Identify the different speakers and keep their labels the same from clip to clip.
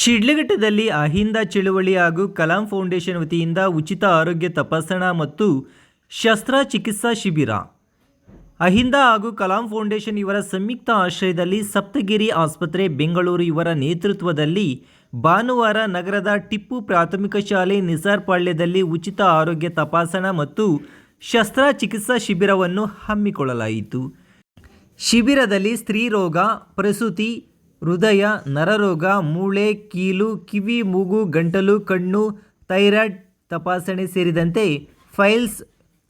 Speaker 1: ಶಿಡ್ಲಘಟ್ಟದಲ್ಲಿ ಅಹಿಂದ ಚಳುವಳಿ ಹಾಗೂ ಕಲಾಂ ಫೌಂಡೇಶನ್ ವತಿಯಿಂದ ಉಚಿತ ಆರೋಗ್ಯ ತಪಾಸಣಾ ಮತ್ತು ಶಸ್ತ್ರಚಿಕಿತ್ಸಾ ಶಿಬಿರ. ಅಹಿಂದ ಹಾಗೂ ಕಲಾಂ ಫೌಂಡೇಶನ್ ಇವರ ಸಂಯುಕ್ತ ಆಶ್ರಯದಲ್ಲಿ ಸಪ್ತಗಿರಿ ಆಸ್ಪತ್ರೆ, ಬೆಂಗಳೂರು ಇವರ ನೇತೃತ್ವದಲ್ಲಿ ಭಾನುವಾರ ನಗರದ ಟಿಪ್ಪು ಪ್ರಾಥಮಿಕ ಶಾಲೆ ನಿಸಾರ್ಪಾಳ್ಯದಲ್ಲಿ ಉಚಿತ ಆರೋಗ್ಯ ತಪಾಸಣಾ ಮತ್ತು ಶಸ್ತ್ರಚಿಕಿತ್ಸಾ ಶಿಬಿರವನ್ನು ಹಮ್ಮಿಕೊಳ್ಳಲಾಯಿತು. ಶಿಬಿರದಲ್ಲಿ ಸ್ತ್ರೀರೋಗ, ಪ್ರಸೂತಿ ಹೃದಯ, ನರರೋಗ, ಮೂಳೆ, ಕೀಲು, ಕಿವಿ, ಮೂಗು, ಗಂಟಲು, ಕಣ್ಣು, ಥೈರಾಯ್ಡ್ ತಪಾಸಣೆ ಸೇರಿದಂತೆ ಫೈಲ್ಸ್,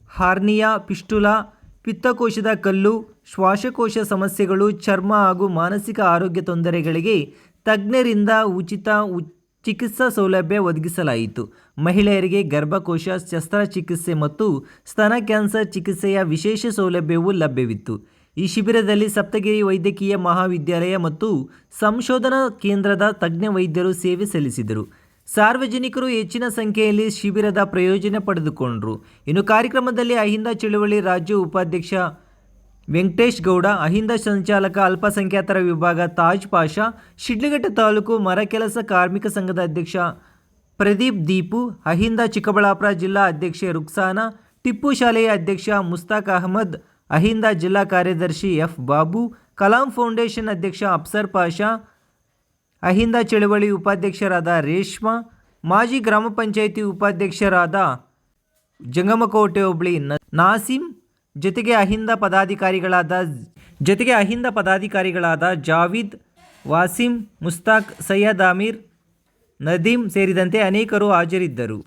Speaker 1: ಹಾರ್ನಿಯಾ, ಪಿಸ್ಟುಲಾ, ಪಿತ್ತಕೋಶದ ಕಲ್ಲು, ಶ್ವಾಸಕೋಶ ಸಮಸ್ಯೆಗಳು, ಚರ್ಮ ಹಾಗೂ ಮಾನಸಿಕ ಆರೋಗ್ಯ ತೊಂದರೆಗಳಿಗೆ ತಜ್ಞರಿಂದ ಉಚಿತ ಚಿಕಿತ್ಸಾ ಸೌಲಭ್ಯ ಒದಗಿಸಲಾಯಿತು. ಮಹಿಳೆಯರಿಗೆ ಗರ್ಭಕೋಶ, ಶಸ್ತ್ರಚಿಕಿತ್ಸೆ ಮತ್ತು ಸ್ತನ ಕ್ಯಾನ್ಸರ್ ಚಿಕಿತ್ಸೆಯ ವಿಶೇಷ ಸೌಲಭ್ಯವೂ ಲಭ್ಯವಿತ್ತು. ಈ ಶಿಬಿರದಲ್ಲಿ ಸಪ್ತಗಿರಿ ವೈದ್ಯಕೀಯ ಮಹಾವಿದ್ಯಾಲಯ ಮತ್ತು ಸಂಶೋಧನಾ ಕೇಂದ್ರದ ತಜ್ಞ ವೈದ್ಯರು ಸೇವೆ ಸಲ್ಲಿಸಿದರು. ಸಾರ್ವಜನಿಕರು ಹೆಚ್ಚಿನ ಸಂಖ್ಯೆಯಲ್ಲಿ ಶಿಬಿರದ ಪ್ರಯೋಜನ ಪಡೆದುಕೊಂಡರು. ಇನ್ನು ಕಾರ್ಯಕ್ರಮದಲ್ಲಿ ಅಹಿಂದ ಚಳುವಳಿ ರಾಜ್ಯ ಉಪಾಧ್ಯಕ್ಷ ವೆಂಕಟೇಶ್ ಗೌಡ, ಅಹಿಂದ ಸಂಚಾಲಕ ಅಲ್ಪಸಂಖ್ಯಾತರ ವಿಭಾಗ ತಾಜ್ ಪಾಷಾ, ಶಿಡ್ಲಘಟ್ಟ ತಾಲೂಕು ಮರಕೆಲಸ ಕಾರ್ಮಿಕ ಸಂಘದ ಅಧ್ಯಕ್ಷ ಪ್ರದೀಪ್ ದೀಪು, ಅಹಿಂದ ಚಿಕ್ಕಬಳ್ಳಾಪುರ ಜಿಲ್ಲಾ ಅಧ್ಯಕ್ಷೆ ರುಕ್ಸಾನಾ, ಟಿಪ್ಪು ಶಾಲೆಯ ಅಧ್ಯಕ್ಷ ಮುಸ್ತಾಕ್ ಅಹಮದ್ ಅಹಿಂದ ಜಿಲ್ಲಾ ಕಾರ್ಯದರ್ಶಿ ಎಫ್ ಬಾಬು, ಕಲಾಂ ಫೌಂಡೇಶನ್ ಅಧ್ಯಕ್ಷ ಅಪ್ಸರ್ ಪಾಷಾ, ಅಹಿಂದ ಚಳವಳಿ ಉಪಾಧ್ಯಕ್ಷರಾದ ರೇಷ್ಮಾ, ಮಾಜಿ ಗ್ರಾಮ ಪಂಚಾಯಿತಿ ಉಪಾಧ್ಯಕ್ಷರಾದ ಜಂಗಮಕೋಟೆ ಹೋಬಳಿ ನಾಸಿಂ, ಜೊತೆಗೆ ಅಹಿಂದ ಪದಾಧಿಕಾರಿಗಳಾದ ಜೊತೆಗೆ ಅಹಿಂದ ಪದಾಧಿಕಾರಿಗಳಾದ ಜಾವೀದ್, ವಾಸಿಂ, ಮುಸ್ತಾಕ್, ಸೈಯದ್ ಆಮೀರ್, ನದೀಂ ಸೇರಿದಂತೆ ಅನೇಕರು ಹಾಜರಿದ್ದರು.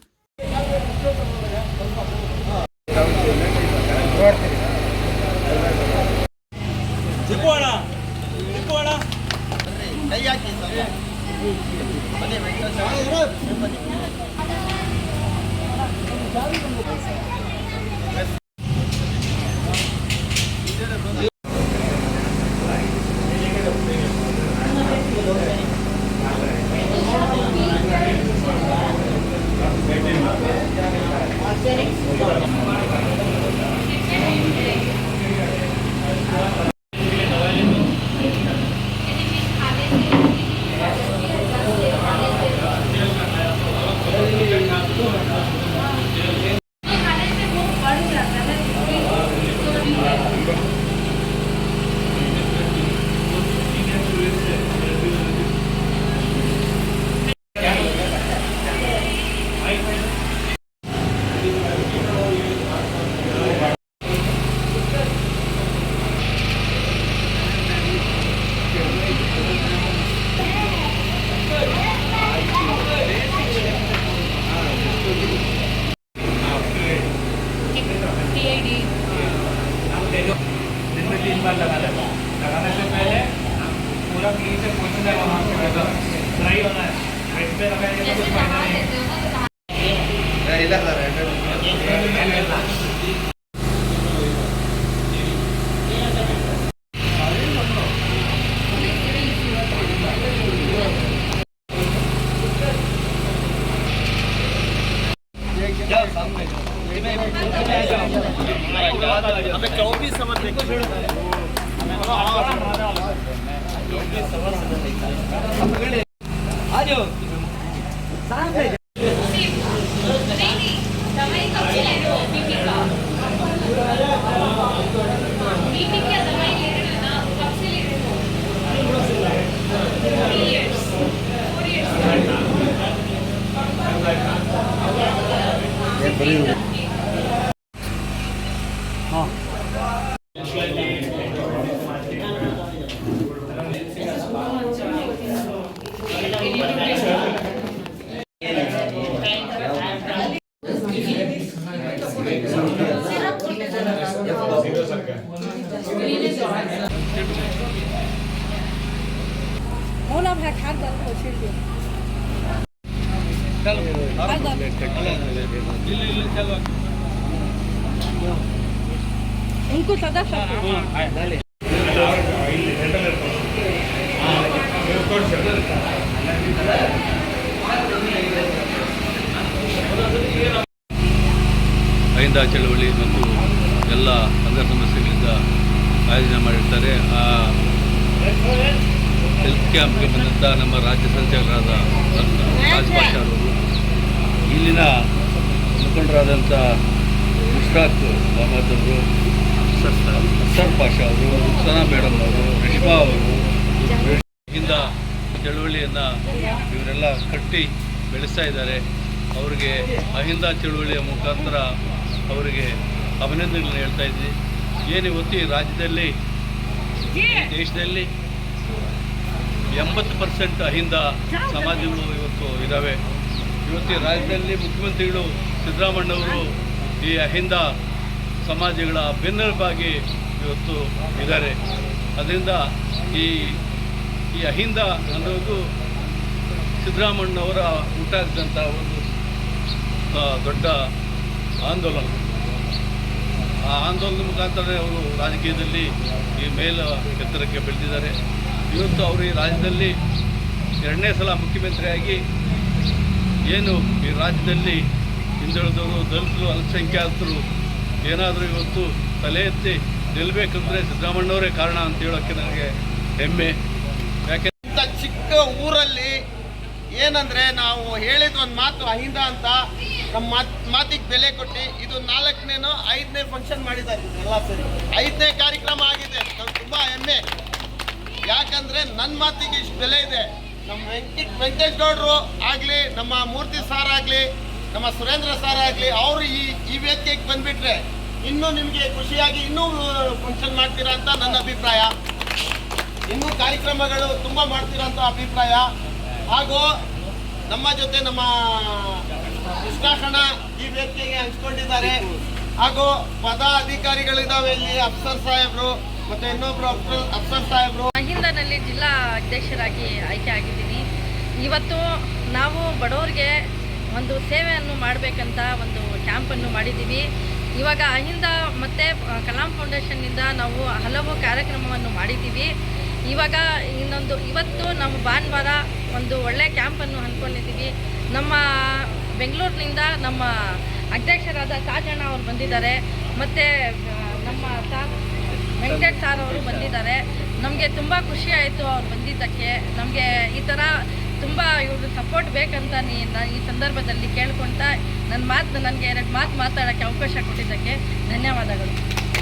Speaker 2: हमें चौबीस समझ देखो
Speaker 3: हाँ
Speaker 4: Mona hat Hand an Profil. उनको सदा सकते
Speaker 5: ಅಹಿಂದ ಚಳವಳಿ ಮತ್ತು ಎಲ್ಲ ಅಂಗ ಸಮಸ್ಯೆಗಳಿಂದ ಆಯೋಜನೆ ಮಾಡಿರ್ತಾರೆ ಆ ಹೆಲ್ತ್ ಕ್ಯಾಂಪ್ಗೆ ಬಂದಂಥ ನಮ್ಮ ರಾಜ್ಯ ಸಂಚಾಲಕರಾದ ಮುಖಂಡರಾದಂಥ ಮುಷ್ತಾಕ್ ಮೊಹಮ್ಮದ್ ಅವರು ಅಫ್ಸರ್ ಪಾಷಾ ಅವರು, ರುಕ್ಸನಾ ಮೇಡಮ್ ಅವರು, ರಿಷ್ಮಾ ಅವರು, ಇಂದ ಚಳುವಳಿಯನ್ನು ಇವರೆಲ್ಲ ಕಟ್ಟಿ ಬೆಳೆಸ್ತಾ ಇದ್ದಾರೆ. ಅವರಿಗೆ ಅಹಿಂದ ಚಳುವಳಿಯ ಮುಖಾಂತರ ಅವರಿಗೆ ಅಭಿನಂದನೆಗಳನ್ನ ಹೇಳ್ತಾ ಇದ್ವಿ. ಏನು ಇವತ್ತು ರಾಜ್ಯದಲ್ಲಿ ದೇಶದಲ್ಲಿ ಎಂಬತ್ತು ಪರ್ಸೆಂಟ್ ಅಹಿಂದ ಸಮಾಜಗಳು ಇವತ್ತು ಇದ್ದಾವೆ ಇವತ್ತು ರಾಜ್ಯದಲ್ಲಿ ಮುಖ್ಯಮಂತ್ರಿಗಳು ಸಿದ್ದರಾಮಣ್ಣವರು ಈ ಅಹಿಂದ ಸಮಾಜಗಳ ಬೆನ್ನೆಲುಬಾಗಿ ಇವತ್ತು ಇದ್ದಾರೆ. ಅದರಿಂದ ಈ ಈ ಅಹಿಂದ ಅನ್ನೋದು ಸಿದ್ದರಾಮಣ್ಣವರ ಉಂಟಾಗಿದ್ದಂಥ ಒಂದು ದೊಡ್ಡ ಆಂದೋಲನ. ಆ ಆಂದೋಲನ ಮುಖಾಂತರ ಅವರು ರಾಜಕೀಯದಲ್ಲಿ ಈ ಮೇಲ ಎತ್ತರಕ್ಕೆ ಬೆಳೆದಿದ್ದಾರೆ. ಇವತ್ತು ಅವರು ಈ ರಾಜ್ಯದಲ್ಲಿ ಎರಡನೇ ಸಲ ಮುಖ್ಯಮಂತ್ರಿಯಾಗಿ ಏನು ಈ ರಾಜ್ಯದಲ್ಲಿ ಹಿಂದುಳಿದವರು ದಲಿತರು, ಅಲ್ಪಸಂಖ್ಯಾತರು ಏನಾದರೂ ಇವತ್ತು ತಲೆ ಎತ್ತಿ ನಿಲ್ಲಬೇಕಂದ್ರೆ ಸಿದ್ದರಾಮಣ್ಣವರೇ ಕಾರಣ ಅಂತ ಹೇಳೋಕ್ಕೆ ನನಗೆ ಹೆಮ್ಮೆ. ಯಾಕೆ
Speaker 6: ಇಂಥ ಚಿಕ್ಕ ಊರಲ್ಲಿ ಏನಂದ್ರೆ ನಾವು ಹೇಳಿದ ಒಂದು ಮಾತು ಅಹಿಂದ ಅಂತ. ನಮ್ಮ ಮಾತ್ ಮಾತಿಗೆ ಬೆಲೆ ಕೊಟ್ಟು ಇದು ನಾಲ್ಕನೇನೋ ಐದನೇ ಫಂಕ್ಷನ್ ಮಾಡಿದ್ದಾರೆ ಎಲ್ಲ ಸರಿ. ಐದನೇ ಕಾರ್ಯಕ್ರಮ ಆಗಿದೆ. ನಮ್ಗೆ ತುಂಬ ಹೆಮ್ಮೆ. ಯಾಕಂದ್ರೆ ನನ್ನ ಮಾತಿಗೆ ಇಷ್ಟು ಬೆಲೆ ಇದೆ. ನಮ್ಮ ವೆಂಕಟ, ವೆಂಕಟೇಶ್ ಗೌಡರು ಆಗಲಿ, ನಮ್ಮ ಮೂರ್ತಿ ಸಾರ್ ಆಗಲಿ, ನಮ್ಮ ಸುರೇಂದ್ರ ಸಾರ್ ಆಗಲಿ, ಅವರು ಈ ಈ ವೇದಿಕೆಗೆ ಬಂದ್ಬಿಟ್ರೆ ಇನ್ನೂ ನಿಮಗೆ ಖುಷಿಯಾಗಿ ಇನ್ನೂ ಫಂಕ್ಷನ್ ಮಾಡ್ತೀರಾ ಅಂತ ನನ್ನ ಅಭಿಪ್ರಾಯ. ಇನ್ನೂ ಕಾರ್ಯಕ್ರಮಗಳು ತುಂಬ ಮಾಡ್ತೀರಂತ ಅಭಿಪ್ರಾಯ. ಹಾಗೂ ನಮ್ಮ ಜೊತೆ ನಮ್ಮ ಕೃಷ್ಣಾಕಣ ಈ ವೇದಿಕೆಗೆ ಹಂಚ್ಕೊಂಡಿದ್ದಾರೆ. ಹಾಗೂ ಪದಾಧಿಕಾರಿಗಳಿದ್ದಾವೆ ಇಲ್ಲಿ, ಅಫ್ಸರ್ ಸಾಹೇಬ್ರು. ಮತ್ತೆ ಇನ್ನೊಬ್ರು ಅಫ್ಸರ್ ಸಾಹೇಬ್ರು.
Speaker 4: ಅಹಿಂದನಲ್ಲಿ ಜಿಲ್ಲಾ ಅಧ್ಯಕ್ಷರಾಗಿ ಆಯ್ಕೆ ಆಗಿದ್ದೀನಿ. ಇವತ್ತು ನಾವು ಬಡವರಿಗೆ ಒಂದು ಸೇವೆಯನ್ನು ಮಾಡಬೇಕಂತ ಒಂದು ಕ್ಯಾಂಪನ್ನು ಮಾಡಿದ್ದೀವಿ. ಇವಾಗ ಅಹಿಂದ ಮತ್ತು ಕಲಾಂ ಫೌಂಡೇಶನ್ನಿಂದ ನಾವು ಹಲವು ಕಾರ್ಯಕ್ರಮವನ್ನು ಮಾಡಿದ್ದೀವಿ. ಇವಾಗ ಇನ್ನೊಂದು, ಇವತ್ತು ನಮ್ಮ ಭಾನುವಾರ ಒಂದು ಒಳ್ಳೆಯ ಕ್ಯಾಂಪನ್ನು ಅಂದ್ಕೊಂಡಿದ್ದೀವಿ ನಮ್ಮ ಬೆಂಗಳೂರಿನಿಂದ ನಮ್ಮ ಅಧ್ಯಕ್ಷರಾದ ಸಾಜಣ್ಣ ಅವರು ಬಂದಿದ್ದಾರೆ. ಮತ್ತು ವೆಂಕಟೇಶ್ ಸಾರ್ ಅವರು ಬಂದಿದ್ದಾರೆ. ನಮಗೆ ತುಂಬ ಖುಷಿ ಆಯಿತು ಅವ್ರು ಬಂದಿದ್ದಕ್ಕೆ. ನಮಗೆ ಈ ಥರ ತುಂಬ ಇವ್ರದ್ದು ಸಪೋರ್ಟ್ ಬೇಕಂತ ನೀ ನಾನು ಈ ಸಂದರ್ಭದಲ್ಲಿ ಕೇಳ್ಕೊಳ್ತಾ ನನ್ನ ಮಾತು, ನನಗೆ ಎರಡು ಮಾತು ಮಾತಾಡೋಕ್ಕೆ ಅವಕಾಶ ಕೊಟ್ಟಿದ್ದಕ್ಕೆ ಧನ್ಯವಾದಗಳು.